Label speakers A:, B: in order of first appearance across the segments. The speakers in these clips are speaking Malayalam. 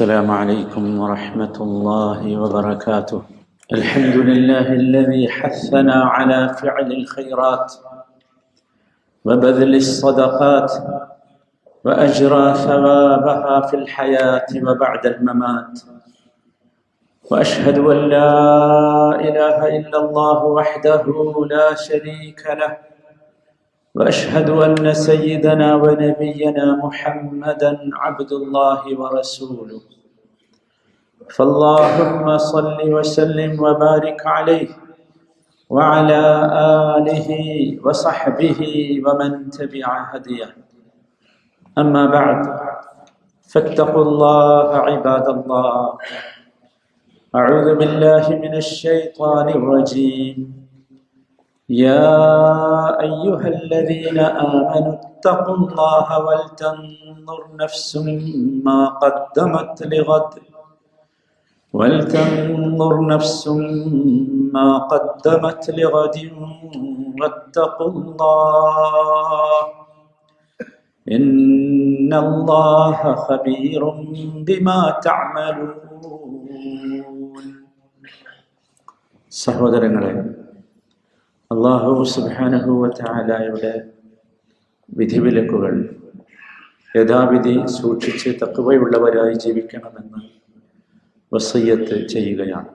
A: السلام عليكم ورحمة الله وبركاته. الحمد لله الذي حثنا على فعل الخيرات وبذل الصدقات وأجرى ثوابها في الحياة وبعد الممات. وأشهد أن لا إله إلا الله وحده لا شريك له وأشهد أن سيدنا ونبينا محمدا عبد الله ورسوله. فاللهم صل وسلم وبارك عليه وعلى آله وصحبه ومن تبع هديه. أما بعد فاتقوا الله عباد الله. أعوذ بالله من الشيطان الرجيم. يا أيها الذين آمنوا اتقوا الله ولتنظر نفس ما قدمت لغد ولتنظر نفس ما قدمت لغد واتقوا الله إن الله خبير بما تعملون. سهودرنا അള്ളാഹു സുബാനഹുവലായുടെ വിധിവിലക്കുകൾ യഥാവിധി സൂക്ഷിച്ച് തക്കവയുള്ളവരായി ജീവിക്കണമെന്ന് വസയ്യത്ത് ചെയ്യുകയാണ്.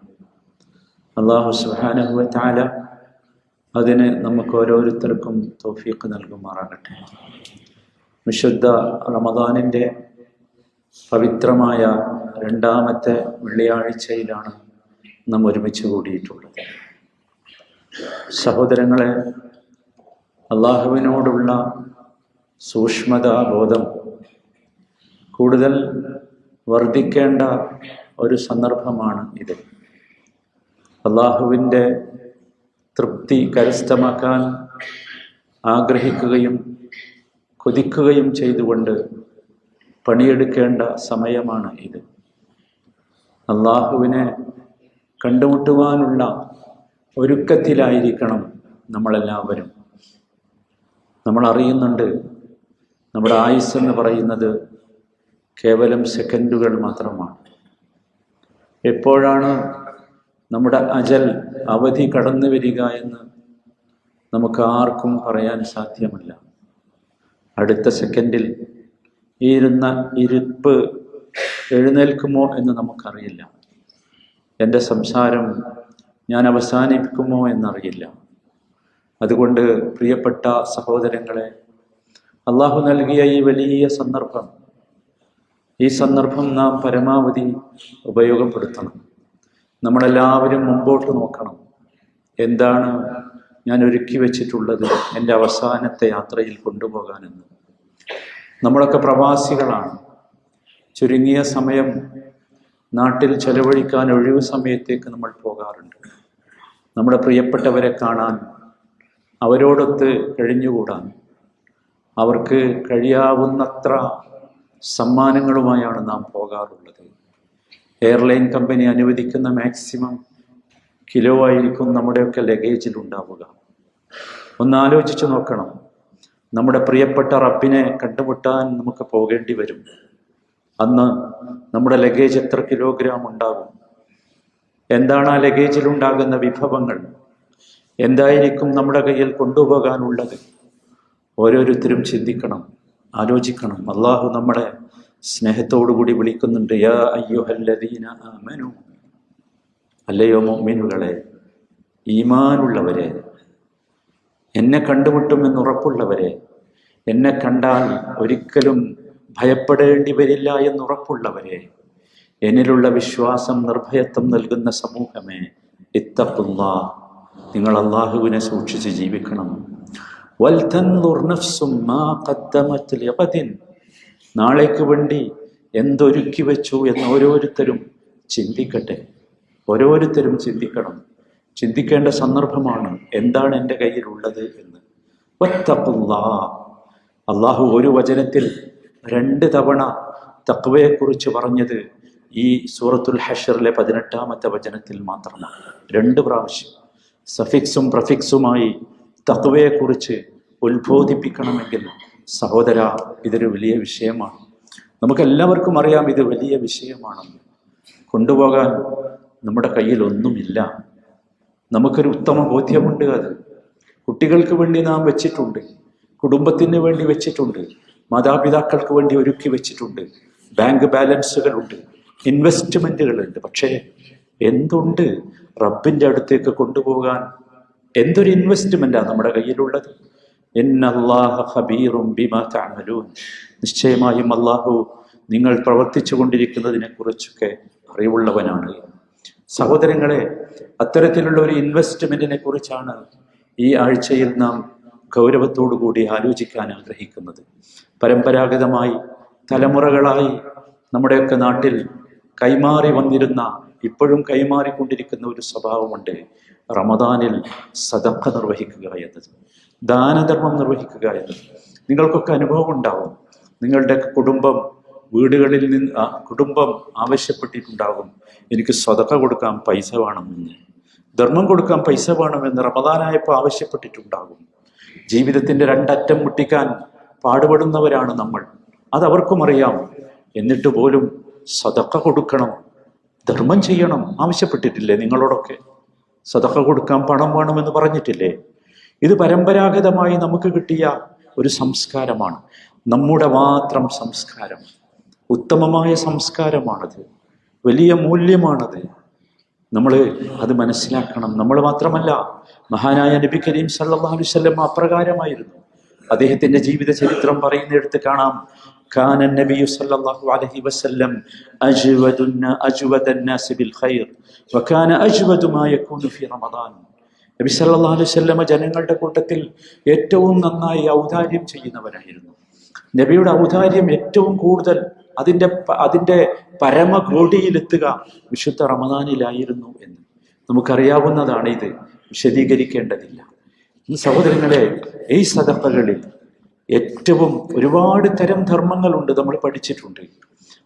A: അള്ളാഹു സുബാനഹുവല അതിന് നമുക്ക് ഓരോരുത്തർക്കും തോഫീക്ക് നൽകുമാറാകട്ടെ. വിശുദ്ധ റമദാനിന്റെ പവിത്രമായ രണ്ടാമത്തെ വെള്ളിയാഴ്ചയിലാണ് നാം ഒരുമിച്ച് കൂടിയിട്ടുള്ളത്. സഹോദരങ്ങളെ അള്ളാഹുവിനോടുള്ള സൂക്ഷ്മതാബോധം കൂടുതൽ വർദ്ധിക്കേണ്ട ഒരു സന്ദർഭമാണ് ഇത്. അള്ളാഹുവിന്റെ തൃപ്തി കരസ്ഥമാക്കാൻ ആഗ്രഹിക്കുകയും കൊതിക്കുകയും ചെയ്തുകൊണ്ട് പണിയെടുക്കേണ്ട സമയമാണ് ഇത്. അള്ളാഹുവിനെ കണ്ടുമുട്ടുവാനുള്ള ഒരുക്കത്തിലായിരിക്കണം നമ്മളെല്ലാവരും. നമ്മൾ അറിയുന്നുണ്ട് നമ്മുടെ ആയുസ് എന്ന് പറയുന്നത് കേവലം സെക്കൻഡുകൾ മാത്രമാണ്. എപ്പോഴാണ് നമ്മുടെ അജൽ അവധി കടന്നു വരിക എന്ന് നമുക്ക് ആർക്കും പറയാൻ സാധ്യമല്ല. അടുത്ത സെക്കൻഡിൽ ഈ ഇരുന്ന ഇരുപ്പ് എഴുന്നേൽക്കുമോ എന്ന് നമുക്കറിയില്ല. എന്റെ സംസാരം ഞാൻ അവസാനിപ്പിക്കുമോ എന്നറിയില്ല. അതുകൊണ്ട് പ്രിയപ്പെട്ട സഹോദരങ്ങളെ അള്ളാഹു നൽകിയ ഈ വലിയ സന്ദർഭം ഈ സന്ദർഭം നാം പരമാവധി ഉപയോഗപ്പെടുത്തണം. നമ്മളെല്ലാവരും മുമ്പോട്ട് നോക്കണം. എന്താണ് ഞാൻ ഒരുക്കി വെച്ചിട്ടുള്ളത് എന്റെ അവസാനത്തെ യാത്രയിൽ കൊണ്ടുപോകാനെന്ന്. നമ്മളൊക്കെ പ്രവാസികളാണ്. ചുരുങ്ങിയ സമയം നാട്ടിൽ ചെലവഴിക്കാൻ ഒഴിവ് സമയത്തേക്ക് നമ്മൾ പോകാറുണ്ട്. നമ്മുടെ പ്രിയപ്പെട്ടവരെ കാണാൻ അവരോടൊത്ത് കഴിഞ്ഞുകൂടാൻ അവർക്ക് കഴിയാവുന്നത്ര സമ്മാനങ്ങളുമായാണ് നാം പോകാറുള്ളത്. എയർലൈൻ കമ്പനി അനുവദിക്കുന്ന മാക്സിമം കിലോ ആയിരിക്കും നമ്മുടെയൊക്കെ ലഗേജിൽ ഉണ്ടാവുക ഒന്ന് ആലോചിച്ച് നോക്കണം. നമ്മുടെ പ്രിയപ്പെട്ട റബ്ബിനെ കണ്ടുമുട്ടാൻ നമുക്ക് പോകേണ്ടി വരും. അന്ന് നമ്മുടെ ലഗേജ് എത്ര കിലോഗ്രാം ഉണ്ടാകും എന്താണ് ആ ലഗേജിൽ ഉണ്ടാകുന്ന വിഭവങ്ങൾ? എന്തായിരിക്കും നമ്മുടെ കയ്യിൽ കൊണ്ടുപോകാനുള്ളത്? ഓരോരുത്തരും ചിന്തിക്കണം ആലോചിക്കണം. അള്ളാഹു നമ്മളെ സ്നേഹത്തോടുകൂടി വിളിക്കുന്നുണ്ട്. യാ അയ്യുഹല്ലദീന അല്ലയോ മൊമ്മിനുകളെ ഈമാനുള്ളവരെ എന്നെ കണ്ടുമുട്ടുമെന്ന് ഉറപ്പുള്ളവരെ എന്നെ കണ്ടാൽ ഒരിക്കലും ഭയപ്പെടേണ്ടി വരില്ല എന്നുറപ്പുള്ളവരെ എന്നിലുള്ള വിശ്വാസം നിർഭയത്വം നൽകുന്ന സമൂഹമേ ഇത്തപ്പുള്ള നിങ്ങൾ അള്ളാഹുവിനെ സൂക്ഷിച്ച് ജീവിക്കണം. നാളേക്ക് വേണ്ടി എന്തൊരുക്കി വെച്ചു എന്ന് ഓരോരുത്തരും ചിന്തിക്കട്ടെ. ഓരോരുത്തരും ചിന്തിക്കണം. ചിന്തിക്കേണ്ട സന്ദർഭമാണ് എന്താണ് എന്റെ കയ്യിലുള്ളത് എന്ന്. ഒത്തപ്പുള്ള അള്ളാഹു ഒരു വചനത്തിൽ രണ്ട് തവണ തക്വയെക്കുറിച്ച് പറഞ്ഞത് ഈ സൂറത്തുൽ ഹഷറിലെ പതിനെട്ടാമത്തെ വചനത്തിൽ മാത്രമാണ്. രണ്ട് പ്രാവശ്യം സഫിക്സും പ്രഫിക്സുമായി തത്വയെക്കുറിച്ച് ഉത്ബോധിപ്പിക്കണമെങ്കിൽ സഹോദര ഇതൊരു വലിയ വിഷയമാണ്. നമുക്കെല്ലാവർക്കും അറിയാം ഇത് വലിയ വിഷയമാണെന്ന്. കൊണ്ടുപോകാൻ നമ്മുടെ കയ്യിൽ ഒന്നുമില്ല നമുക്കൊരു ഉത്തമ ബോധ്യമുണ്ട് അത്. കുട്ടികൾക്ക് വേണ്ടി നാം വെച്ചിട്ടുണ്ട്. കുടുംബത്തിന് വേണ്ടി വെച്ചിട്ടുണ്ട്. മാതാപിതാക്കൾക്ക് വേണ്ടി ഒരുക്കി വെച്ചിട്ടുണ്ട്. ബാങ്ക് ബാലൻസുകളുണ്ട്. ഇൻവെസ്റ്റ്മെന്റുകളുണ്ട്. പക്ഷേ എന്തുണ്ട് റബ്ബിന്റെ അടുത്തേക്ക് കൊണ്ടുപോകാൻ? എന്തൊരു ഇൻവെസ്റ്റ്മെന്റാണ് നമ്മുടെ കയ്യിലുള്ളത്? നിശ്ചയമായും അള്ളാഹു നിങ്ങൾ പ്രവർത്തിച്ചു കൊണ്ടിരിക്കുന്നതിനെ കുറിച്ചൊക്കെ അറിവുള്ളവനാണ്. സഹോദരങ്ങളെ അത്തരത്തിലുള്ള ഒരു ഇൻവെസ്റ്റ്മെന്റിനെ കുറിച്ചാണ് ഈ ആഴ്ചയിൽ നാം ഗൗരവത്തോടു കൂടി ആലോചിക്കാൻ ആഗ്രഹിക്കുന്നത്. പരമ്പരാഗതമായി തലമുറകളായി നമ്മുടെയൊക്കെ നാട്ടിൽ കൈമാറി വന്നിരുന്ന ഇപ്പോഴും കൈമാറിക്കൊണ്ടിരിക്കുന്ന ഒരു സ്വഭാവമുണ്ട്. റമദാനിൽ സദക്ക നിർവഹിക്കുക എന്നത്. ദാനധർമ്മം നിർവഹിക്കുക എന്നത്. നിങ്ങൾക്കൊക്കെ അനുഭവം ഉണ്ടാവും. നിങ്ങളുടെ കുടുംബം വീടുകളിൽ നിന്ന് കുടുംബം ആവശ്യപ്പെട്ടിട്ടുണ്ടാകും. എനിക്ക് സ്വതക്ക കൊടുക്കാൻ പൈസ വേണമെന്ന്. ധർമ്മം കൊടുക്കാൻ പൈസ വേണമെന്ന് റമദാനായപ്പോൾ ആവശ്യപ്പെട്ടിട്ടുണ്ടാകും. ജീവിതത്തിന്റെ രണ്ടറ്റം മുട്ടിക്കാൻ പാടുപെടുന്നവരാണ് നമ്മൾ. അതവർക്കും അറിയാം. എന്നിട്ട് പോലും സതക്ക കൊടുക്കണം. ധർമ്മം ചെയ്യണം. ആവശ്യപ്പെട്ടിട്ടില്ലേ നിങ്ങളോടൊക്കെ? സതക്ക കൊടുക്കാൻ പണം വേണമെന്ന് പറഞ്ഞിട്ടില്ലേ? ഇത് പരമ്പരാഗതമായി നമുക്ക് കിട്ടിയ ഒരു സംസ്കാരമാണ്. നമ്മുടെ മാത്രം സംസ്കാരം. ഉത്തമമായ സംസ്കാരമാണത്. വലിയ മൂല്യമാണത്. നമ്മൾ അത് മനസ്സിലാക്കണം. നമ്മൾ മാത്രമല്ല മഹാനായ നബി കരീം സല്ലല്ലാഹു അലൈഹി വസല്ലം അപ്രകാരമായിരുന്നു. അദ്ദേഹത്തിന്റെ ജീവിത ചരിത്രം പറയുന്നിടത്ത് കാണാം. كان النبي صلى الله عليه وسلم أجود أجود الناس بالخير وكان أجود ما يكون في رمضان നബി സല്ലല്ലാഹു അലൈഹി വസല്ലമ ജനങ്ങളുടെ കൂട്ടത്തിൽ ഏറ്റവും നന്നായി ഔദാര്യം ചെയ്യുന്നവരായിരുന്നു നബിയുടെ ഔദാര്യം ഏറ്റവും കൂടുതൽ അതിൻ്റെ പ- അതിൻ്റെ പരമകോടിയിലെത്തുക വിശുദ്ധ റമദാനിലായിരുന്നു എന്ന് നമുക്കറിയാവുന്നതാണ് ഇത് വിശദീകരിക്കേണ്ടതില്ല ഈ സഹോദരങ്ങളെ ഈ സദപ്പകളിൽ ഏറ്റവും ഒരുപാട് തരം ധർമ്മങ്ങളുണ്ട് നമ്മൾ പഠിച്ചിട്ടുണ്ട്.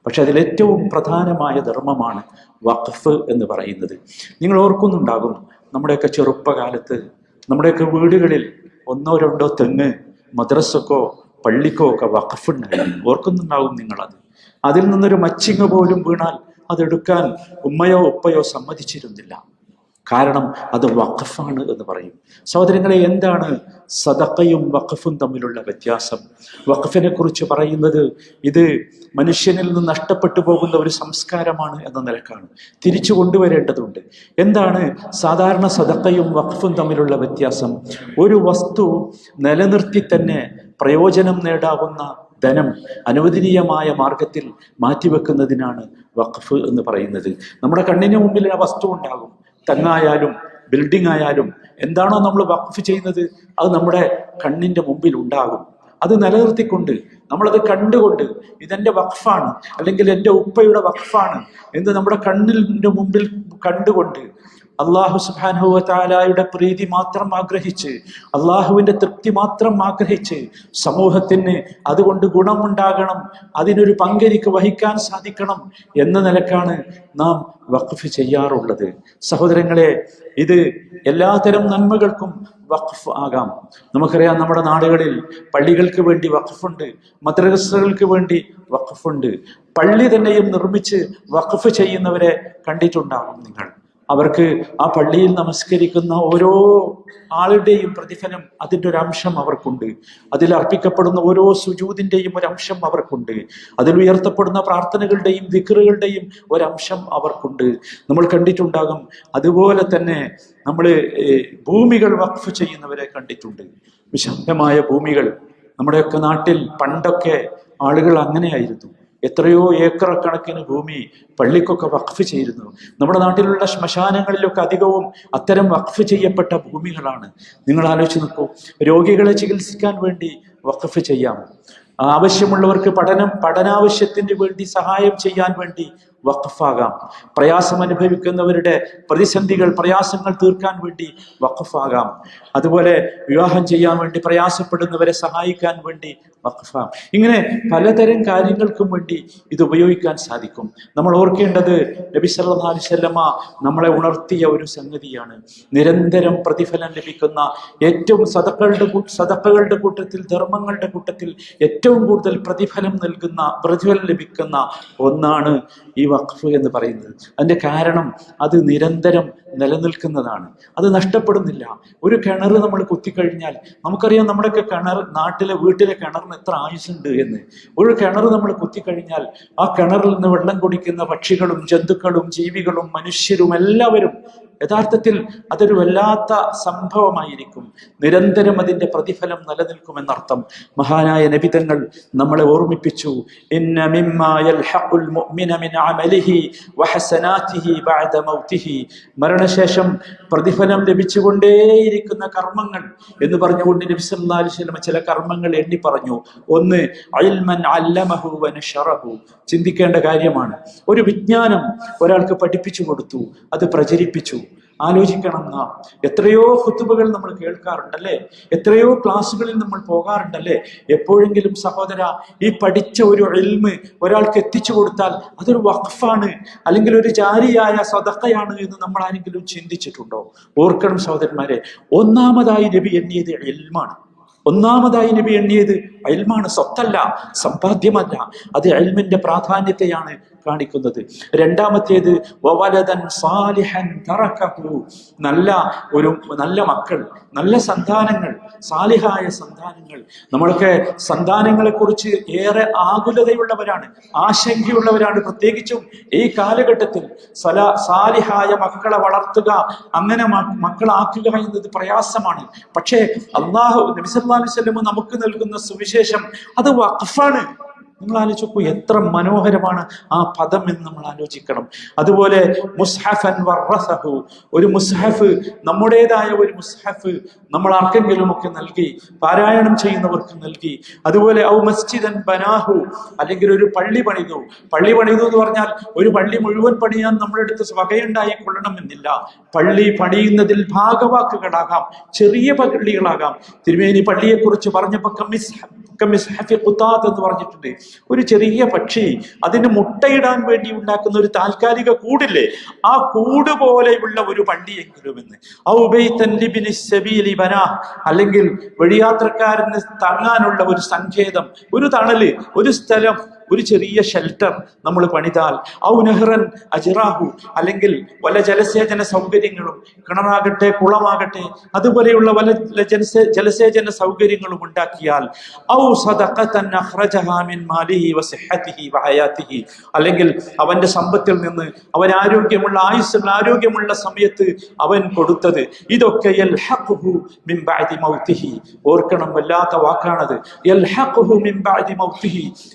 A: പക്ഷെ അതിലേറ്റവും പ്രധാനമായ ധർമ്മമാണ് വഖഫ് എന്ന് പറയുന്നത്. നിങ്ങൾ ഓർക്കുന്നുണ്ടാകും നമ്മുടെയൊക്കെ ചെറുപ്പകാലത്ത് നമ്മുടെയൊക്കെ വീടുകളിൽ ഒന്നോ രണ്ടോ തെങ്ങ് മദ്രസക്കോ പള്ളിക്കോ ഒക്കെ വഖഫ് ഉണ്ടായിരുന്നു. ഓർക്കുന്നുണ്ടാകും നിങ്ങളത്. അതിൽ നിന്നൊരു മച്ചിങ്ങ പോലും വീണാൽ അതെടുക്കാൻ ഉമ്മയോ ഉപ്പയോ സമ്മതിച്ചിരുന്നില്ല. കാരണം അത് വഖഫാണ് എന്ന് പറയും. സഹോദരങ്ങളെ എന്താണ് സദക്കയും വഖഫും തമ്മിലുള്ള വ്യത്യാസം? വഖഫിനെ കുറിച്ച് പറയുന്നത് ഇത് മനുഷ്യനിൽ നിന്ന് നഷ്ടപ്പെട്ടു പോകുന്ന ഒരു സംസ്കാരമാണ് എന്ന നിലക്കാണ്. തിരിച്ചു കൊണ്ടുവരേണ്ടതുണ്ട്. എന്താണ് സാധാരണ സദക്കയും വഖഫും തമ്മിലുള്ള വ്യത്യാസം? ഒരു വസ്തു നിലനിർത്തി തന്നെ പ്രയോജനം നേടാവുന്ന ധനം അനുവദനീയമായ മാർഗത്തിൽ മാറ്റിവെക്കുന്നതിനാണ് വഖഫ് എന്ന് പറയുന്നത്. നമ്മുടെ കണ്ണിന് മുമ്പിൽ ആ വസ്തു ഉണ്ടാകും. തെങ്ങായാലും ബിൽഡിംഗ് ആയാലും എന്താണോ നമ്മൾ വഖഫ് ചെയ്യുന്നത് അത് നമ്മുടെ കണ്ണിന്റെ മുമ്പിൽ ഉണ്ടാകും. അത് നിലനിർത്തിക്കൊണ്ട് നമ്മളത് കണ്ടുകൊണ്ട് ഇതെന്റെ വഖഫാണ് അല്ലെങ്കിൽ എന്റെ ഉപ്പയുടെ വഖഫാണ് എന്ന് നമ്മുടെ കണ്ണിന്റെ മുമ്പിൽ കണ്ടുകൊണ്ട് അള്ളാഹു സുബാനുഹ താലായുടെ പ്രീതി മാത്രം ആഗ്രഹിച്ച് അള്ളാഹുവിന്റെ തൃപ്തി മാത്രം ആഗ്രഹിച്ച് സമൂഹത്തിന് അതുകൊണ്ട് ഗുണമുണ്ടാകണം അതിനൊരു പങ്കെനിക്ക് വഹിക്കാൻ സാധിക്കണം എന്ന നിലക്കാണ് നാം വഖഫ് ചെയ്യാറുള്ളത്. സഹോദരങ്ങളെ ഇത് എല്ലാതരം നന്മകൾക്കും വഖഫ് ആകാം. നമുക്കറിയാം നമ്മുടെ നാടുകളിൽ പള്ളികൾക്ക് വേണ്ടി വഖഫുണ്ട് മദ്രസകൾക്ക് വേണ്ടി വഖഫുണ്ട്. പള്ളി തന്നെയും നിർമ്മിച്ച് വഖഫ് ചെയ്യുന്നവരെ കണ്ടിട്ടുണ്ടാകും നിങ്ങൾ. അവർക്ക് ആ പള്ളിയിൽ നമസ്കരിക്കുന്ന ഓരോ ആളുടെയും പ്രതിഫലം അതിന്റെ ഒരു അംശം അവർക്കുണ്ട്. അതിൽ അർപ്പിക്കപ്പെടുന്ന ഓരോ സുജൂതിന്റെയും ഒരു അംശം അവർക്കുണ്ട്. അതിൽ ഉയർത്തപ്പെടുന്ന പ്രാർത്ഥനകളുടെയും ദിക്കറുകളുടെയും ഒരംശം അവർക്കുണ്ട്. നമ്മൾ കണ്ടിട്ടുണ്ടാകും അതുപോലെ തന്നെ നമ്മൾ ഭൂമികൾ വഖഫ് ചെയ്യുന്നവരെ കണ്ടിട്ടുണ്ട്. വിശാലമായ ഭൂമികൾ. നമ്മുടെയൊക്കെ നാട്ടിൽ പണ്ടൊക്കെ ആളുകൾ അങ്ങനെയായിരുന്നു. എത്രയോ ഏക്കർ കണക്കിന് ഭൂമി പള്ളിക്കൊക്കെ വഖഫ് ചെയ്തിരുന്നു. നമ്മുടെ നാട്ടിലുള്ള ശ്മശാനങ്ങളിലൊക്കെ അധികവും അത്തരം വഖഫ് ചെയ്യപ്പെട്ട ഭൂമികളാണ്. നിങ്ങൾ ആലോചിച്ച് നോക്കൂ രോഗികളെ ചികിത്സിക്കാൻ വേണ്ടി വഖഫ് ചെയ്യാം. ആവശ്യമുള്ളവർക്ക് പഠനം പഠനാവശ്യത്തിന് വേണ്ടി സഹായം ചെയ്യാൻ വേണ്ടി വഖഫാകാം. പ്രയാസം അനുഭവിക്കുന്നവരുടെ പ്രതിസന്ധികൾ പ്രയാസങ്ങൾ തീർക്കാൻ വേണ്ടി വഖഫാകാം. അതുപോലെ വിവാഹം ചെയ്യാൻ വേണ്ടി പ്രയാസപ്പെടുന്നവരെ സഹായിക്കാൻ വേണ്ടി വഖഫാം. ഇങ്ങനെ പലതരം കാര്യങ്ങൾക്കും വേണ്ടി ഇത് ഉപയോഗിക്കാൻ സാധിക്കും. നമ്മൾ ഓർക്കേണ്ടത് നബി സല്ലല്ലാഹു അലൈഹി വസല്ലമ നമ്മളെ ഉണർത്തിയ ഒരു സംഗതിയാണ്. നിരന്തരം പ്രതിഫലം ലഭിക്കുന്ന ഏറ്റവും സദക്കളുടെ സദക്കകളുടെ കൂട്ടത്തിൽ ധർമ്മങ്ങളുടെ കൂട്ടത്തിൽ ഏറ്റവും കൂടുതൽ പ്രതിഫലം നൽകുന്ന പ്രതിഫലം ലഭിക്കുന്ന ഒന്നാണ് ഈ വഖഫ് എന്ന് പറയുന്നത്. അതിന്റെ കാരണം അത് നിരന്തരം നിലനിൽക്കുന്നതാണ്. അത് നഷ്ടപ്പെടുന്നില്ല. ഒരു കിണർ നമ്മൾ കുത്തിക്കഴിഞ്ഞാൽ നമുക്കറിയാം നമ്മുടെയൊക്കെ കിണർ നാട്ടിലെ വീട്ടിലെ കിണറിന് എത്ര ആയുസുണ്ട് എന്ന്. ഒരു കിണർ നമ്മൾ കുത്തിക്കഴിഞ്ഞാൽ ആ കിണറിൽ നിന്ന് വെള്ളം കുടിക്കുന്ന പക്ഷികളും ജന്തുക്കളും ജീവികളും മനുഷ്യരും എല്ലാവരും യഥാർത്ഥത്തിൽ അതൊരു വല്ലാത്ത സംഭവമായിരിക്കും. നിരന്തരം അതിന്റെ പ്രതിഫലം നിലനിൽക്കുമെന്നർത്ഥം. മഹാനായ നബിതങ്ങൾ നമ്മളെ ഓർമ്മിപ്പിച്ചു. മരണശേഷം പ്രതിഫലം ലഭിച്ചുകൊണ്ടേയിരിക്കുന്ന കർമ്മങ്ങൾ എന്ന് പറഞ്ഞുകൊണ്ട് നബി സല്ലല്ലാഹു ചില കർമ്മങ്ങൾ എണ്ണി പറഞ്ഞു. ഒന്ന് ഇൽമൻ അല്ലമഹു വനശറഹു ചിന്തിക്കേണ്ട കാര്യമാണ്. ഒരു വിജ്ഞാനം ഒരാൾക്ക് പഠിപ്പിച്ചു കൊടുത്തു. അത് പ്രചരിപ്പിച്ചു. ആലോചിക്കണം നാം എത്രയോ ഹുത്തുബകൾ നമ്മൾ കേൾക്കാറുണ്ടല്ലേ? എത്രയോ ക്ലാസ്സുകളിൽ നമ്മൾ പോകാറുണ്ടല്ലേ? എപ്പോഴെങ്കിലും സഹോദര ഈ പഠിച്ച ഒരു എൽമ് ഒരാൾക്ക് എത്തിച്ചു കൊടുത്താൽ അതൊരു വഖഫാണ് അല്ലെങ്കിൽ ഒരു ജാരിയായ സദക്കയാണ് എന്ന് നമ്മൾ ആരെങ്കിലും ചിന്തിച്ചിട്ടുണ്ടോ? ഓർക്കണം സഹോദരന്മാരെ ഒന്നാമതായി നബി എണ്ണിയത് എൽമാണ് ഒന്നാമതായി നബി എണ്ണിയത് അയൽമാണ് സ്വത്തല്ല സമ്പാദ്യമല്ല. അത് അയൽമിന്റെ പ്രാധാന്യത്തെയാണ് കാണിക്കുന്നത്. രണ്ടാമത്തേത് സാലിഹൻ നല്ല ഒരു നല്ല മക്കൾ നല്ല സന്താനങ്ങൾ സാലിഹായ സന്താനങ്ങൾ. നമ്മളൊക്കെ സന്താനങ്ങളെ കുറിച്ച് ഏറെ ആകുലതയുള്ളവരാണ് ആശങ്കയുള്ളവരാണ് പ്രത്യേകിച്ചും ഈ കാലഘട്ടത്തിൽ. സല സാലിഹായ മക്കളെ വളർത്തുക അങ്ങനെ മക്കളാക്കുക എന്നത് പ്രയാസമാണ്. പക്ഷേ അള്ളാഹു നബിസല്ലാ വല്ലം നമുക്ക് നൽകുന്ന സുവിശേഷം അത് വഖഫാണ്. നിങ്ങൾ ആലോചിക്കൂ എത്ര മനോഹരമാണ് ആ പദം എന്ന് നമ്മൾ ആലോചിക്കണം. അതുപോലെ മുസ്ഹഫൻ വറസഹു. ഒരു മുസ്ഹഫ് നമ്മുടേതായ ഒരു മുസ്ഹഫ് നമ്മൾ ആർക്കെങ്കിലും ഒക്കെ നൽകി പാരായണം ചെയ്യുന്നവർക്ക് നൽകി. അതുപോലെ ഔ മസ്ജിദൻ ബനാഹു അല്ലെങ്കിൽ ഒരു പള്ളി പണിതു. പള്ളി പണിതു എന്ന് പറഞ്ഞാൽ ഒരു പള്ളി മുഴുവൻ പണിയാൻ നമ്മുടെ അടുത്ത് വകയുണ്ടായി കൊള്ളണമെന്നില്ല പള്ളി പണിയുന്നതിൽ ഭാഗവാക്കുകളാകാം ചെറിയ പള്ളികളാകാം. തിരുമേനി പള്ളിയെക്കുറിച്ച് പറഞ്ഞപ്പോൾ കമ്മിസ് കമ്മിസ്ഹഫി ഖുത്താത്ത് എന്ന് പറഞ്ഞിട്ടുണ്ട്. ഒരു ചെറിയ പക്ഷി അതിന് മുട്ടയിടാൻ വേണ്ടി ഉണ്ടാക്കുന്ന ഒരു താൽക്കാലിക കൂടില്ലേ? ആ കൂട് പോലെയുള്ള ഒരു പള്ളിയെങ്കിലും എന്ന് അല്ലെങ്കിൽ വഴിയാത്രക്കാരന് തങ്ങാനുള്ള ഒരു സങ്കേതം ഒരു തണൽ ഒരു സ്ഥലം ഒരു ചെറിയ ഷെൽട്ടർ നമ്മൾ പണിതാൽ ഔ നെഹ്റൻ അജിറാഹു അല്ലെങ്കിൽ വല ജലസേചന സൗകര്യങ്ങളും കിണറാകട്ടെ കുളമാകട്ടെ അതുപോലെയുള്ള വല ജലസേ ജലസേചന സൗകര്യങ്ങളും ഉണ്ടാക്കിയാൽ ഔ വഹയാതിഹി അല്ലെങ്കിൽ അവന്റെ സമ്പത്തിൽ നിന്ന് അവൻ ആരോഗ്യമുള്ള ആയുസ്സുള്ള ആരോഗ്യമുള്ള സമയത്ത് അവൻ കൊടുത്തത് ഇതൊക്കെ ഓർക്കണം വല്ലാത്ത വാക്കാണത്.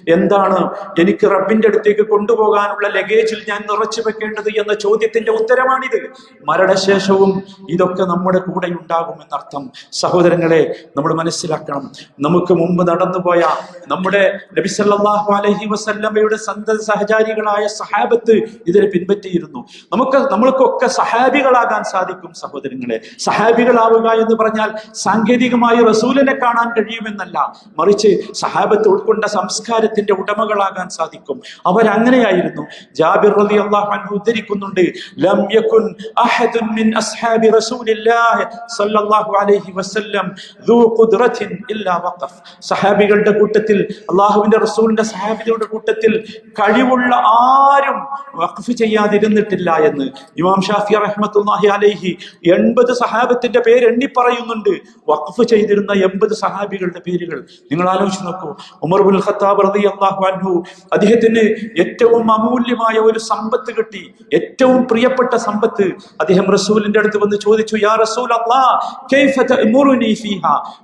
A: എന്താണ് എനിക്ക് റബ്ബിന്റെ അടുത്തേക്ക് കൊണ്ടുപോകാനുള്ള ലഗേജിൽ ഞാൻ നിറച്ചു വെക്കേണ്ടത് എന്ന ചോദ്യത്തിന്റെ ഉത്തരമാണിത്. മരണശേഷവും ഇതൊക്കെ നമ്മുടെ കൂടെ ഉണ്ടാകുമെന്നർത്ഥം. സഹോദരങ്ങളെ നമ്മൾ മനസ്സിലാക്കണം. നമുക്ക് മുമ്പ് നടന്നുപോയ നമ്മുടെ നബിസല്ലാഹു അലഹി വസല്ലമ്മയുടെ സന്ത സഹചാരികളായ സഹാബത്ത് ഇതിനെ പിൻപറ്റിയിരുന്നു. നമുക്ക് നമ്മൾക്കൊക്കെ സഹാബികളാകാൻ സാധിക്കും സഹോദരങ്ങളെ. സഹാബികളാവുക എന്ന് പറഞ്ഞാൽ സാങ്കേതികമായി റസൂലിനെ കാണാൻ കഴിയുമെന്നല്ല. മറിച്ച് സഹാബത്ത് ഉൾക്കൊണ്ട സംസ്കാരത്തിന്റെ ആളുകളാകാൻ സാധിക്കും. അവരങ്ങനെയായിരുന്നു. ജാബിർ റലി അള്ളാഹു ഉദ്ധരിക്കുന്നുണ്ട്. ലം യകുൻ അഹദുൻ മിൻ അസ്ഹാബി റസൂലില്ലാഹി സല്ലല്ലാഹു അലൈഹി വസല്ലം ദൂ ഖുദ്റത്തിൻ ഇല്ലാ വഖഫ്. സഹാബികളുടെ കൂട്ടത്തിൽ അള്ളാഹുവിന്റെ റസൂലിന്റെ സഹാബികളുടെ കൂട്ടത്തിൽ കഴിവുള്ള ആരും വഖഫ് ചെയ്യാതിരുന്നിട്ടില്ല എന്ന് ഇമാം ഷാഫി റഹ്മത്തുല്ലാഹി അലൈഹി എൺപത് സഹാബത്തിന്റെ പേര് എണ്ണി പറയുന്നുണ്ട്. വഖഫ് ചെയ്തിരുന്ന എൺപത് സഹാബികളുടെ പേരുകൾ. നിങ്ങൾ ആലോചിച്ച് നോക്കൂ. ഉമർ ബുൽ ഖത്താബ് റളിയല്ലാഹു അൻഹു അൻഹു അദ്ദേഹത്തിന് ഏറ്റവും അമൂല്യമായ ഒരു സമ്പത്ത് കിട്ടി. ഏറ്റവും പ്രിയപ്പെട്ട സമ്പത്ത്. അദ്ദേഹം റസൂലിന്റെ അടുത്ത് വന്ന് ചോദിച്ചു യാ റസൂൽ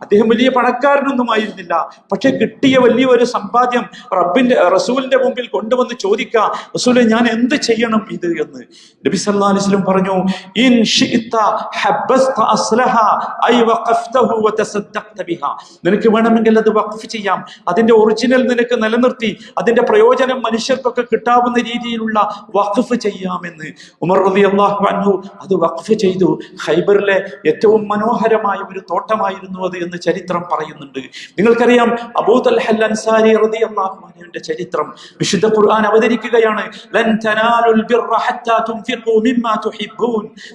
A: അദ്ദേഹം വലിയ പണക്കാരനൊന്നും ആയിരുന്നില്ല പക്ഷെ കിട്ടിയ വലിയ ഒരു സമ്പാദ്യം റബ്ബിന്റെ റസൂലിന്റെ മുമ്പിൽ കൊണ്ടുവന്ന് ചോദിക്കുക റസൂലെ ഞാൻ എന്ത് ചെയ്യണം ഇത് എന്ന്? നബി വസല്ലം പറഞ്ഞു ഇൻ നിനക്ക് വേണമെങ്കിൽ അത് വഖഫ് ചെയ്യാം. അതിന്റെ ഒറിജിനൽ നിനക്ക് നിലനിർത്തി. അതിന്റെ പ്രയോജനം മനുഷ്യർക്കൊക്കെ കിട്ടാവുന്ന രീതിയിലുള്ള വഖഫ് ചെയ്യാമെന്ന്. ഉമർ റബി അള്ളാഹു അൻഹു അത് വഖഫ് ചെയ്തു. ഹൈബറിലെ ഏറ്റവും മനോഹരമായ ഒരു തോട്ടമായിരുന്നു അത് എന്ന് ചരിത്രം പറയുന്നുണ്ട്. നിങ്ങൾക്കറിയാം അബൂതൽ ഹല്ല അൻസാരി റബി അള്ളാഹു അൻഹുവിന്റെ ചരിത്രം വിശുദ്ധ ഖുർആൻ അവതരിക്കുകയാണ്.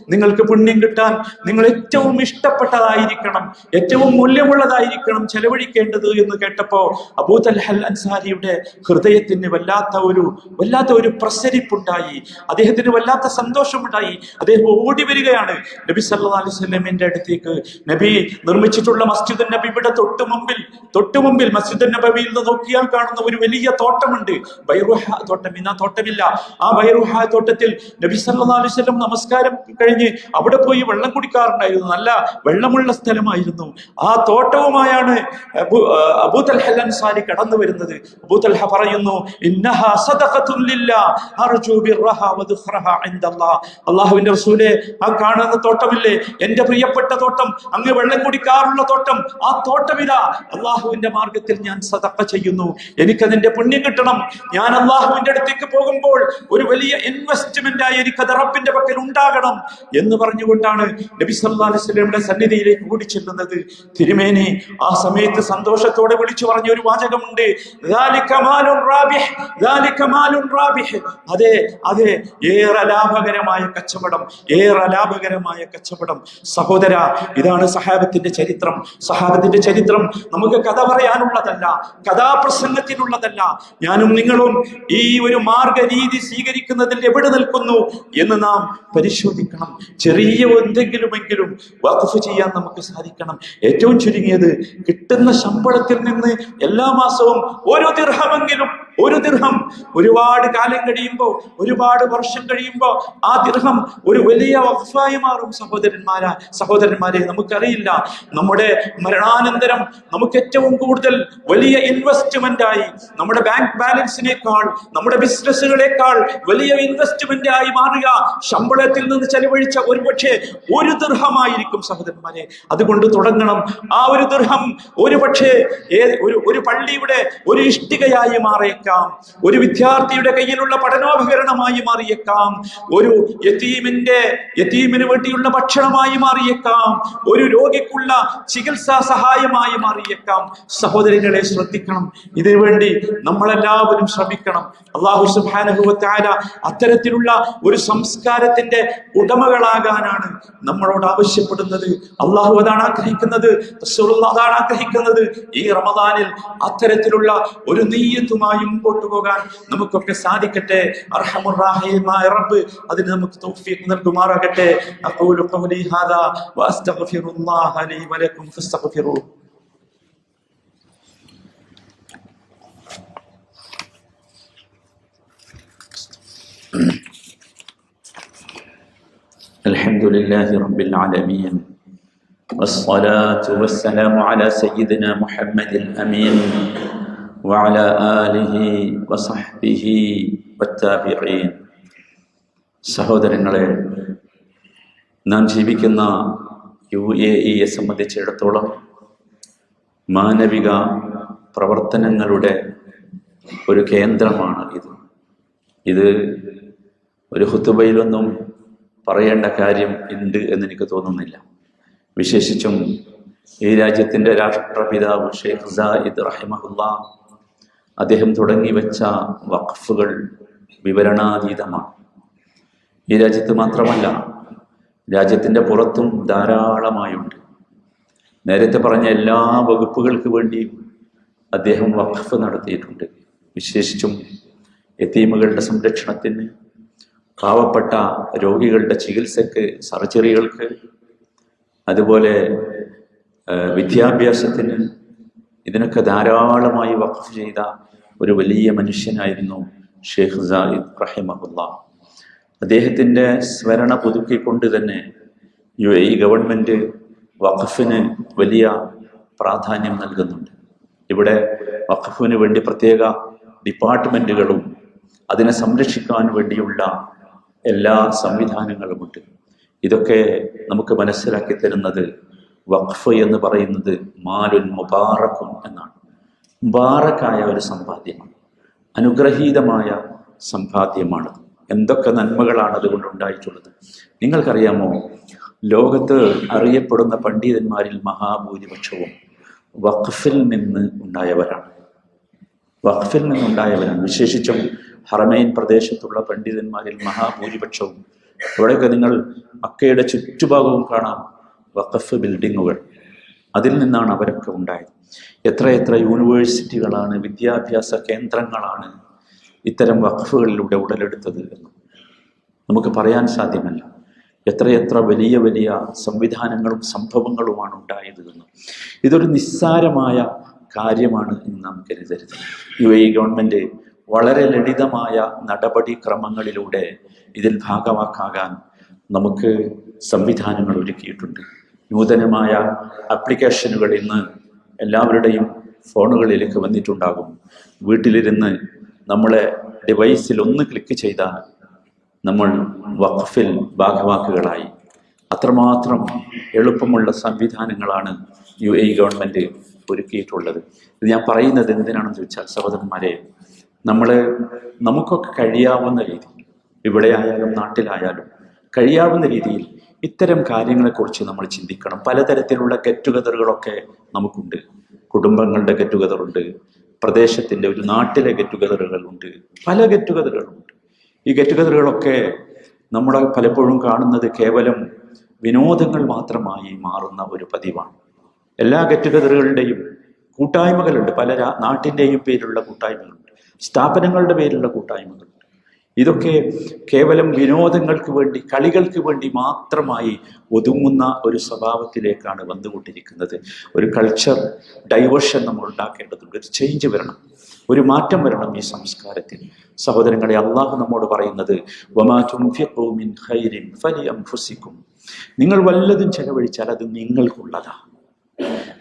A: നിങ്ങൾക്ക് പുണ്യം കിട്ടാൻ നിങ്ങൾ ഏറ്റവും ഇഷ്ടപ്പെട്ടതായിരിക്കണം ഏറ്റവും മൂല്യമുള്ളതായിരിക്കണം ചെലവഴിക്കേണ്ടത് എന്ന് കേട്ടപ്പോ അബൂതൽ ഹൽ അൻസാരിയുടെ ഹൃദയത്തിന് വല്ലാത്ത ഒരു വല്ലാത്ത ഒരു പ്രസരിപ്പുണ്ടായി. അദ്ദേഹത്തിന് വല്ലാത്ത സന്തോഷമുണ്ടായി. അദ്ദേഹം ഓടി വരികയാണ്. നബി സല്ലാ അലൈഹി സ്വലമിന്റെ അടുത്തേക്ക്. നബി നിർമ്മിച്ചിട്ടുള്ള മസ്ജിദ് നബിയുടെ തൊട്ട് മുമ്പിൽ തൊട്ട് മുമ്പിൽ മസ്ജിദ് നബിയിൽ നിന്ന് നോക്കിയാൽ കാണുന്ന ഒരു വലിയ തോട്ടമുണ്ട്. ബൈറുഹ തോട്ടം. ഇന്ന തോട്ടമില്ല. ആ ബൈറുഹ തോട്ടത്തിൽ നബി സല്ലാ അലൈഹി വസല്ലം നമസ്കാരം കഴിഞ്ഞ് അവിടെ പോയി വെള്ളം കുടിക്കാറുണ്ടായിരുന്നു. നല്ല വെള്ളമുള്ള സ്ഥലമായിരുന്നു. ആ തോട്ടവുമായാണ് അബൂ അബൂ തൽഹ അൻസാരി കടന്നു വരുന്നത് അബൂ തൽഹ പറയുന്നു ഇന്നഹാ സദഖത്തുൻ ലില്ലാഹ് അർജു ബിർറഹ വദഖറഹ ഇൻദല്ലാഹ് അല്ലാഹുവിന്റെ റസൂലേ ആ കാണുന്ന തോട്ടമില്ലേ എന്റെ പ്രിയപ്പെട്ട തോട്ടം അങ്ങ് വെള്ളം കുടിക്കാറുള്ള തോട്ടം ആ തോട്ടം ഇതാ അള്ളാഹുവിന്റെ മാർഗത്തിൽ ഞാൻ സദഖ ചെയ്യുന്നു എനിക്കതിന്റെ പുണ്യം കിട്ടണം ഞാൻ അള്ളാഹുവിന്റെ അടുത്തേക്ക് പോകുമ്പോൾ ഒരു വലിയ ഇൻവെസ്റ്റ്മെന്റ് ആയി എനിക്കത് റബ്ബിന്റെ പക്കൽ ഉണ്ടാകണം എന്ന് പറഞ്ഞുകൊണ്ടാണ് നബി സല്ലല്ലാഹു അലൈഹി വസല്ലമയുടെ സന്നിധിയിലേക്ക് കൂടി ചെല്ലുന്നത് തിരുമേനി ആ സമയത്ത് സന്തോഷത്തോടെ വിളിച്ചു പറഞ്ഞ ഒരു വാചകമുണ്ട് ذَلِكَ റാബിഹ് ദാലിക റാബിഹ്. അതെ അതെ ഏറെ ലാഭകരമായ കച്ചവടം ഏറെ ലാഭകരമായ കച്ചവടം. സഹോദര ഇതാണ് സഹാബത്തിന്റെ ചരിത്രം. സഹാബത്തിന്റെ ചരിത്രം നമുക്ക് കഥ പറയാനുള്ളതല്ല കഥാപ്രസംഗത്തിനുള്ളതല്ല. ഞാനും നിങ്ങളും ഈ ഒരു മാർഗരീതി സ്വീകരിക്കുന്നതിൽ എവിടെ നിൽക്കുന്നു എന്ന് നാം പരിശോധിക്കണം. ചെറിയ എന്തെങ്കിലുമെങ്കിലും വഖഫ് ചെയ്യാൻ നമുക്ക് സാധിക്കണം. ഏറ്റവും ചുരുങ്ങിയത് കിട്ടുന്ന ശമ്പളത്തിൽ നിന്ന് എല്ലാ മാസവും ഒരു ദിർഹമെങ്കിലും porque no ഒരു ദിർഹം ഒരുപാട് കാലം കഴിയുമ്പോൾ ഒരുപാട് വർഷം കഴിയുമ്പോൾ ആ ദിർഹം ഒരു വലിയ വഫായി മാറും സഹോദരന്മാരാ. സഹോദരന്മാരെ നമുക്കറിയില്ല. നമ്മുടെ മരണാനന്തരം നമുക്ക് ഏറ്റവും കൂടുതൽ വലിയ ഇൻവെസ്റ്റ്മെന്റ് ആയി നമ്മുടെ ബാങ്ക് ബാലൻസിനേക്കാൾ നമ്മുടെ ബിസിനസ്സുകളെക്കാൾ വലിയ ഇൻവെസ്റ്റ്മെന്റ് ആയി മാറുക ശമ്പളത്തിൽ നിന്ന് ചെലവഴിച്ച ഒരുപക്ഷെ ഒരു ദീർഘമായിരിക്കും സഹോദരന്മാരെ. അതുകൊണ്ട് തുടങ്ങണം. ആ ഒരു ദീർഘം ഒരു പക്ഷേ ഒരു ഒരു പള്ളിയുടെ ഒരു ഇഷ്ടികയായി മാറിയേക്കാം. ഒരു വിദ്യാർത്ഥിയുടെ കയ്യിലുള്ള പഠനോപകരണമായി മാറിയേക്കാം. ഒരു യത്തീമിന്റെ യത്തീമിന് വേണ്ടിയുള്ള ഭക്ഷണമായി മാറിയേക്കാം. ഒരു രോഗിക്കുള്ള ചികിത്സാ സഹായമായി മാറിയേക്കാം. സഹോദരങ്ങളെ ശ്രദ്ധിക്കണം. ഇതിനുവേണ്ടി നമ്മളെല്ലാവരും ശ്രമിക്കണം. അള്ളാഹു സുബാനുഭവത്താര അത്തരത്തിലുള്ള ഒരു സംസ്കാരത്തിന്റെ ഉടമകളാകാനാണ് നമ്മളോട് ആവശ്യപ്പെടുന്നത്. അള്ളാഹു അതാണ് ആഗ്രഹിക്കുന്നത്. അതാണ് ആഗ്രഹിക്കുന്നത്. ഈ റമദാനിൽ അത്തരത്തിലുള്ള ഒരു നീയത്തുമായി മുമ്പോട്ട് പോകാൻ നമുക്കൊക്കെ സാധിക്കട്ടെ അർഹമുറാഹിമായ റബ്ബ് അതിന് നമുക്ക് തൗഫീഖ് നൽകുമാറാകട്ടെ അഖൂലു ഖൗലി ഹാദാ വഅസ്തഗ്ഫിറുല്ലാഹ ലി വലക്കും ഫസ്തഗ്ഫിറൂഹു الحمد لله رب العالمين والصلاة والسلام على سيدنا محمد الأمين وعلى آله وصحبه والتابعين സഹോദരങ്ങളെ നാം ജീവിക്കുന്ന യു എ ഇയെ സംബന്ധിച്ചിടത്തോളം മാനവിക പ്രവർത്തനങ്ങളുടെ ഒരു കേന്ദ്രമാണ് ഇത് ഇത് ഒരു ഹുത്തുബയിലൊന്നും പറയേണ്ട കാര്യം ഉണ്ട് എന്ന് എനിക്ക് തോന്നുന്നില്ല വിശേഷിച്ചും ഈ രാജ്യത്തിൻ്റെ രാഷ്ട്രപിതാവ് ഷെയ്ഖ് സായിദ് റഹിമഹുല്ല അദ്ദേഹം തുടങ്ങി വെച്ച വഖഫുകൾ വിവരണാതീതമാണ്. ഈ രാജ്യത്ത് മാത്രമല്ല രാജ്യത്തിന്റെ പുറത്തും ധാരാളമായുണ്ട്. നേരത്തെ പറഞ്ഞ എല്ലാ വകുപ്പുകൾക്ക് വേണ്ടിയും അദ്ദേഹം വഖഫ് നടത്തിയിട്ടുണ്ട്. വിശേഷിച്ചും എത്തീമുകളുടെ സംരക്ഷണത്തിന് പാവപ്പെട്ട രോഗികളുടെ ചികിത്സക്ക് സർജറികൾക്ക് അതുപോലെ വിദ്യാഭ്യാസത്തിന് ഇതിനൊക്കെ ധാരാളമായി വഖഫ് ചെയ്ത ഒരു വലിയ മനുഷ്യനായിരുന്നു ഷെയ്ഖ് സായിദ് റഹിമഹുല്ല. അദ്ദേഹത്തിന്റെ സ്മരണ പുതുക്കിക്കൊണ്ട് തന്നെ യു എ ഗവൺമെന്റ് വഖഫിന് വലിയ പ്രാധാന്യം നൽകുന്നുണ്ട്. ഇവിടെ വഖഫിന് വേണ്ടി പ്രത്യേക ഡിപ്പാർട്ട്മെന്റുകളും അതിനെ സംരക്ഷിക്കാൻ വേണ്ടിയുള്ള എല്ലാ സംവിധാനങ്ങളുമുണ്ട്. ഇതൊക്കെ നമുക്ക് മനസ്സിലാക്കി തരുന്നത് വഖഫ് എന്ന് പറയുന്നത് മാലുൽ മുബാറക്കും എന്നാണ്. മുബാറക്കായ ഒരു സമ്പാദ്യമാണ്. അനുഗ്രഹീതമായ സമ്പാദ്യമാണ്. എന്തൊക്കെ നന്മകളാണ് അതുകൊണ്ട് ഉണ്ടായിട്ടുള്ളത്? നിങ്ങൾക്കറിയാമോ? ലോകത്ത് അറിയപ്പെടുന്ന പണ്ഡിതന്മാരിൽ മഹാഭൂരിപക്ഷവും വഖഫിൽ നിന്ന് ഉണ്ടായവരാണ്. വഖഫിൽ നിന്നുണ്ടായവരാണ്. വിശേഷിച്ചും ഹറമൈൻ പ്രദേശത്തുള്ള പണ്ഡിതന്മാരിൽ മഹാഭൂരിപക്ഷവും ഇവിടെയൊക്കെ നിങ്ങൾ മക്കയുടെ ചുറ്റുഭാഗവും കാണാം. വഖഫ് ബിൽഡിങ്ങുകൾ. അതിൽ നിന്നാണ് അവരൊക്കെ ഉണ്ടായത്. എത്രയെത്ര യൂണിവേഴ്സിറ്റികളാണ് വിദ്യാഭ്യാസ കേന്ദ്രങ്ങളാണ് ഇത്തരം വഖഫുകളിലൂടെ ഉടലെടുത്തത് എന്ന്. നമുക്ക് പറയാൻ സാധ്യമല്ല. എത്രയെത്ര വലിയ വലിയ സംവിധാനങ്ങളും സംഭവങ്ങളുമാണ് ഉണ്ടായത് എന്ന്. ഇതൊരു നിസ്സാരമായ കാര്യമാണ് എന്ന് നാം കരുതരുത്. യു എ ഗവൺമെന്റ് വളരെ ലളിതമായ നടപടിക്രമങ്ങളിലൂടെ ഇതിൽ ഭാഗമാക്കാകാൻ നമുക്ക് സംവിധാനങ്ങൾ ഒരുക്കിയിട്ടുണ്ട്. നൂതനമായ ആപ്ലിക്കേഷനുകൾ ഇന്ന് എല്ലാവരുടെയും ഫോണുകളിലേക്ക് വന്നിട്ടുണ്ടാകും. വീട്ടിലിരുന്ന് നമ്മളെ ഡിവൈസിൽ ഒന്ന് ക്ലിക്ക് ചെയ്താൽ നമ്മൾ വഖഫിൽ ഭാഗവാക്കുകളായി. അത്രമാത്രം എളുപ്പമുള്ള സംവിധാനങ്ങളാണ് യു എ ഗവൺമെന്റ് ഒരുക്കിയിട്ടുള്ളത്. ഇത് ഞാൻ പറയുന്നത് എന്തിനാണെന്ന് ചോദിച്ചാൽ സഹോദരന്മാരെ നമ്മൾ നമുക്കൊക്കെ കഴിയാവുന്ന രീതി ഇവിടെ ആയാലും നാട്ടിലായാലും കഴിയാവുന്ന രീതിയിൽ ഇത്തരം കാര്യങ്ങളെക്കുറിച്ച് നമ്മൾ ചിന്തിക്കണം. പലതരത്തിലുള്ള ഗെറ്റ് ടുഗദറുകളൊക്കെ നമുക്കുണ്ട്. കുടുംബങ്ങളുടെ ഗെറ്റ് ടുഗദർ ഉണ്ട് പ്രദേശത്തിന്റെ ഒരു നാട്ടിലെ ഗെറ്റ് ടുഗദറുകൾ പല ഗെറ്റ് ടുഗദറുകളുണ്ട് ഈ ഗെറ്റ് ടുഗദറുകളൊക്കെ നമ്മൾ പലപ്പോഴും കാണുന്നത് കേവലം വിനോദങ്ങൾ മാത്രമായി മാറുന്ന ഒരു പതിവാണ്. എല്ലാ ഗെറ്റ് ടുഗദറുകളുടെയും കൂട്ടായ്മകളുണ്ട്. പല നാട്ടിന്റെയും പേരിലുള്ള കൂട്ടായ്മകളുണ്ട്. സ്ഥാപനങ്ങളുടെ പേരിലുള്ള കൂട്ടായ്മകളുണ്ട്. ഇതൊക്കെ കേവലം വിനോദങ്ങൾക്ക് വേണ്ടി കളികൾക്ക് വേണ്ടി മാത്രമായി ഒതുങ്ങുന്ന ഒരു സ്വഭാവത്തിലേക്കാണ് വന്നുകൊണ്ടിരിക്കുന്നത്. ഒരു കൾച്ചർ ഡൈവേർഷൻ നമ്മൾ ഉണ്ടാക്കേണ്ടതുണ്ട്. ഒരു ചേഞ്ച് വരണം. ഒരു മാറ്റം വരണം ഈ സംസ്കാരത്തിൽ. സഹോദരങ്ങളെ അള്ളാഹു നമ്മോട് പറയുന്നത്. നിങ്ങൾ വല്ലതും ചെലവഴിച്ചാൽ അത് നിങ്ങൾക്കുള്ളതാ.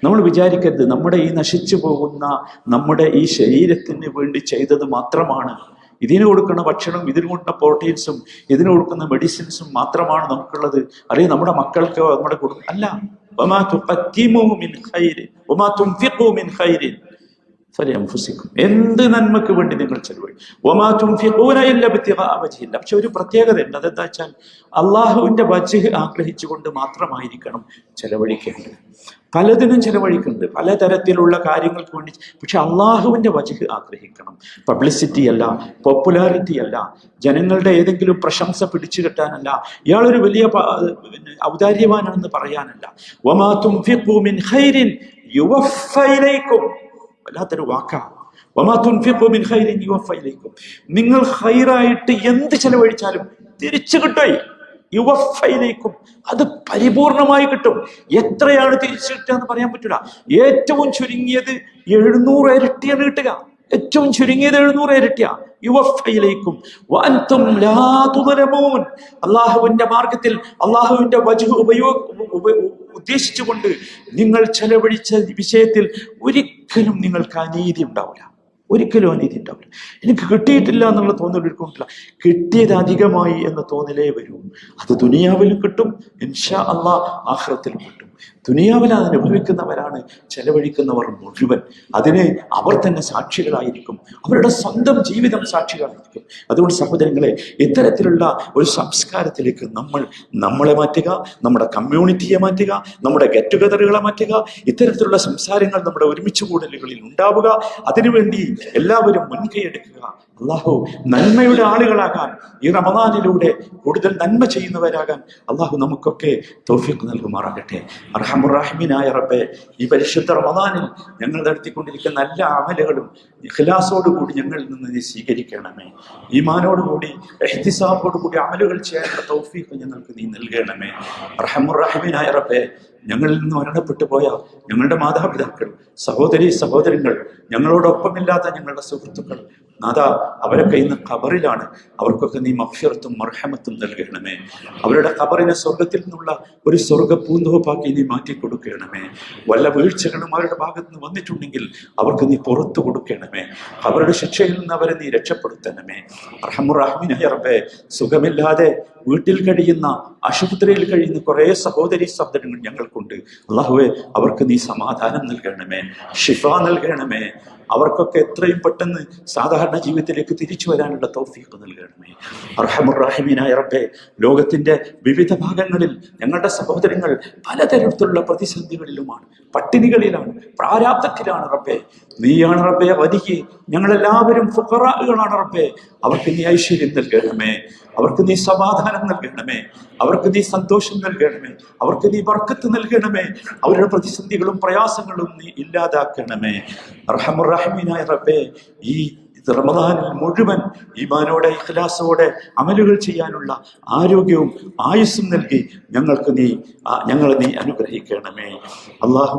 A: നമ്മൾ വിചാരിക്കരുത്. നമ്മുടെ ഈ നശിച്ചു പോകുന്ന നമ്മുടെ ഈ ശരീരത്തിന് വേണ്ടി ചെയ്തത് മാത്രമാണ്. ഇതിന് കൊടുക്കുന്ന ഭക്ഷണം ഇതിന് കൊടുക്കുന്ന പ്രോട്ടീൻസും ഇതിന് കൊടുക്കുന്ന മെഡിസിൻസും മാത്രമാണ് നമുക്കുള്ളത്. അറിയാം നമ്മുടെ മക്കൾക്കോ നമ്മുടെ കുടുംബം അല്ല. ഒമാ തുഖദ്ദിമൂ മിൻ ഖൈരിൻ. ഫലിഅൻഫുസിക്കും എന്ത് നന്മക്ക് വേണ്ടി നിങ്ങൾ ചെലവഴി ഒമാ തുൻഫിഖൂന ഇല്ല ഇബ്തിഗാഅ വജ്ഹില്ല പക്ഷെ ഒരു പ്രത്യേകത ഉണ്ട് അതെന്താ വെച്ചാൽ അള്ളാഹുവിന്റെ വജി ആഗ്രഹിച്ചുകൊണ്ട് മാത്രമായിരിക്കണം ചെലവഴിക്കേണ്ടത്. പലതിനും ചെലവഴിക്കുന്നുണ്ട്. പലതരത്തിലുള്ള കാര്യങ്ങൾക്ക് വേണ്ടി പക്ഷെ അള്ളാഹുവിന്റെ വജിഹ് ആഗ്രഹിക്കണം. പബ്ലിസിറ്റി അല്ല പോപ്പുലാരിറ്റി അല്ല ജനങ്ങളുടെ ഏതെങ്കിലും പ്രശംസ പിടിച്ചു കിട്ടാനല്ല ഇയാളൊരു വലിയ ഔദാര്യവാനാണെന്ന് പറയാനല്ല. ഒമാ തുൻഫിഖൂ മിൻ ഖൈരിൻ യുവഫ ഇലൈക്കും. വല്ലാത്തൊരു വാക്കാണ്. നിങ്ങൾ ഹൈറായിട്ട് എന്ത് ചെലവഴിച്ചാലും തിരിച്ചു കിട്ടായി യുവഫയിലേക്കും അത് പരിപൂർണമായി കിട്ടും. എത്രയാണ് തിരിച്ചു കിട്ടുക എന്ന് പറയാൻ പറ്റൂല. ഏറ്റവും ചുരുങ്ങിയത് എഴുന്നൂറ് ഇരട്ടിയാണ് കിട്ടുക. ഏറ്റവും ചുരുങ്ങിയത് എഴുന്നൂറ് ഇരട്ടിയ. യുവഫയിലേക്കും അള്ളാഹുവിന്റെ മാർഗത്തിൽ അള്ളാഹുവിന്റെ വജു ഉപയോഗ ഉപ- ഉദ്ദേശിച്ചുകൊണ്ട് നിങ്ങൾ ചെലവഴിച്ച വിഷയത്തിൽ ഒരിക്കലും നിങ്ങൾക്ക് അനീതി ഉണ്ടാവില്ല. ഒരിക്കലും അനീതി ഉണ്ടാവില്ല. എനിക്ക് കിട്ടിയിട്ടില്ല എന്നുള്ള തോന്നൽ എടുക്കുന്നില്ല കിട്ടിയത് അധികമായി എന്ന തോന്നലേ വരും. അത് ദുനിയാവിലും കിട്ടും. ഇൻഷാ അള്ളാ ആഹ്റത്തിലും കിട്ടും. ദുനിയാവിൽ അനുഭവിക്കുന്നവരാണ് ചെലവഴിക്കുന്നവർ മുഴുവൻ. അതിന് അവർ തന്നെ സാക്ഷികളായിരിക്കും. അവരുടെ സ്വന്തം ജീവിതം സാക്ഷികളായിരിക്കും. അതുകൊണ്ട് സഹോദരങ്ങളെ ഇത്തരത്തിലുള്ള ഒരു സംസ്കാരത്തിലേക്ക് നമ്മൾ നമ്മളെ മാറ്റുക നമ്മുടെ കമ്മ്യൂണിറ്റിയെ മാറ്റുക നമ്മുടെ ഗെറ്റ് ടുഗദറുകളെ മാറ്റുക ഇത്തരത്തിലുള്ള സംസാരങ്ങൾ നമ്മുടെ ഒരുമിച്ച് കൂടലുകളിൽ ഉണ്ടാവുക അതിനുവേണ്ടി എല്ലാവരും മുൻകൈ അള്ളാഹു നന്മയുടെ ആളുകളാകാൻ ഈ റമദാനിലൂടെ കൂടുതൽ നന്മ ചെയ്യുന്നവരാകാൻ അള്ളാഹു നമുക്കൊക്കെ തോഫിക്ക് നൽകുമാറാകട്ടെ. അർഹമുറാഹിമിനായ റബ്ബെ ഈ പരിശുദ്ധ റമദാനിൽ ഞങ്ങൾ നടത്തിക്കൊണ്ടിരിക്കുന്ന എല്ലാ അമലുകളും ഇഖ്ലാസോടുകൂടി ഞങ്ങളിൽ നിന്ന് നീ സ്വീകരിക്കണമേ. ഈമാനോടുകൂടി എഹ്തിസാബോടുകൂടി അമലുകൾ ചെയ്യാനുള്ള തൗഫീഖ് ഞങ്ങൾക്ക് നീ നൽകണമേ. അർഹമുറാഹിമിനായ റബ്ബെ ഞങ്ങളിൽ നിന്ന് മരണപ്പെട്ടു പോയ ഞങ്ങളുടെ മാതാപിതാക്കൾ സഹോദരി സഹോദരങ്ങൾ ഞങ്ങളോടൊപ്പമില്ലാത്ത ഞങ്ങളുടെ സുഹൃത്തുക്കൾ നാഥ അവരൊക്കെ ഇന്ന് ഖബറിലാണ്. അവർക്കൊക്കെ നീ മഫ്യർത്തും മർഹമത്തും നൽകണമേ. അവരുടെ ഖബറിനെ സ്വർഗത്തിൽ നിന്നുള്ള ഒരു സ്വർഗ പൂന്തോപ്പാക്കി നീ മാറ്റി കൊടുക്കണമേ വല്ല വീഴ്ചകളും അവരുടെ ഭാഗത്ത് നിന്ന് വന്നിട്ടുണ്ടെങ്കിൽ അവർക്ക് നീ പുറത്തു കൊടുക്കണമേ. അവരുടെ ശിക്ഷയിൽ നിന്ന് അവരെ നീ രക്ഷപ്പെടുത്തണമേ. റഹമുറഹ്മിനായ റബ്ബേ. സുഖമില്ലാതെ വീട്ടിൽ കഴിയുന്ന ആശുപത്രിയിൽ കഴിയുന്ന കുറേ സഹോദരി സഹോദരങ്ങൾ ഞങ്ങൾക്കുണ്ട്. അള്ളാഹുവെ അവർക്ക് നീ സമാധാനം നൽകണമേ ഷിഫ നൽകണമേ. അവർക്കൊക്കെ എത്രയും പെട്ടെന്ന് സാധാരണ ജീവിതത്തിലേക്ക് തിരിച്ചു വരാനുള്ള തൗഫീഖ് നൽകണമേ. അർഹമുറാഹിമീനായ റബ്ബെ ലോകത്തിന്റെ വിവിധ ഭാഗങ്ങളിൽ ഞങ്ങളുടെ സഹോദരങ്ങൾ പലതരത്തിലുള്ള പ്രതിസന്ധികളിലുമാണ് പട്ടിണികളിലാണ് പ്രാരാബ്ദത്തിലാണ് റബ്ബെ. നീയാണ് റബ്ബെ വലിയ ഞങ്ങളെല്ലാവരും ഫുഖറാകളാണ് റബ്ബെ. അവർക്ക് നീ ഐശ്വര്യം നൽകണമേ. അവർക്ക് നീ സമാധാനം നൽകണമേ. അവർക്ക് നീ സന്തോഷം നൽകണമേ. അവർക്ക് നീ വർക്കത്ത് നൽകണമേ. അവരുടെ പ്രതിസന്ധികളും പ്രയാസങ്ങളും നീ ഇല്ലാതാക്കണമേ. റഹമുറഹമീനായ റബ്ബേ ഈ റമദാനിൽ മുഴുവൻ ഈമാനോടെ ഇഖ്ലാസോടെ അമലുകൾ ചെയ്യാനുള്ള ആരോഗ്യവും ആയുസ്സും നൽകി ഞങ്ങൾക്ക് നീ ഞങ്ങളെ നീ അനുഗ്രഹിക്കണമേ. അള്ളാഹു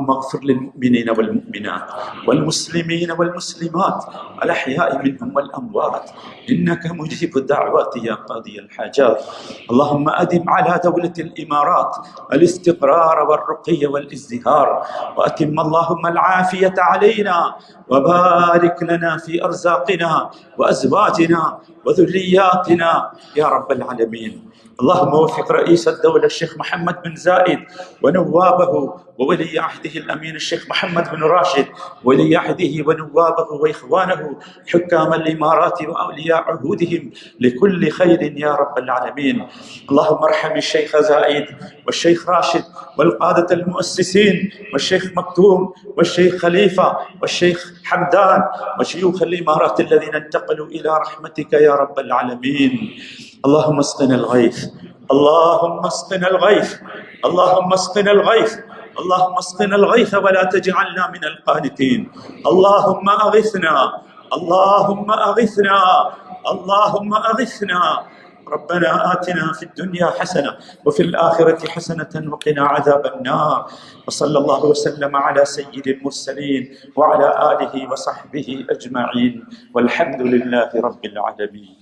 A: വൽ മുസ്ലിമീന വൽ മുസ്ലിമാത്ത് അലഹ്യാ മിൻഹും വൽ അംവാത്ത് إنك مجيب الدعوات يا قاضي الحاجات. اللهم أدم على دولة الإمارات الاستقرار والرقي والازدهار وأتم اللهم العافية علينا وبارك لنا في أرزاقنا وأزواجنا وذرياتنا يا رب العالمين. اللهم وفق رئيس الدولة الشيخ محمد بن زايد ونوابه وولي عهده الأمين الشيخ محمد بن راشد ولي عهده ونوابه وإخوانه حكام الإمارات وأولياء عهودهم لكل خير يا رب العالمين. اللهم ارحم الشيخ زايد والشيخ راشد والقادة المؤسسين والشيخ مكتوم والشيخ خليفة والشيخ حمدان وشيوخ الإمارات الذين انتقلوا إلى رحمتك يا رب العالمين. اللهم اسقنا الغيث. اللهم اسقنا الغيث. اللهم اسقنا الغيث. اللهم اسقنا الغيث ولا تجعلنا من القانتين. اللهم أغثنا. اللهم أغثنا. اللهم أغثنا. ربنا آتنا في الدنيا حسنة وفي الآخرة حسنة وقنا عذاب النار. وصلى الله وسلم على سيد المرسلين وعلى آله وصحبه أجمعين. والحمد لله رب العالمين.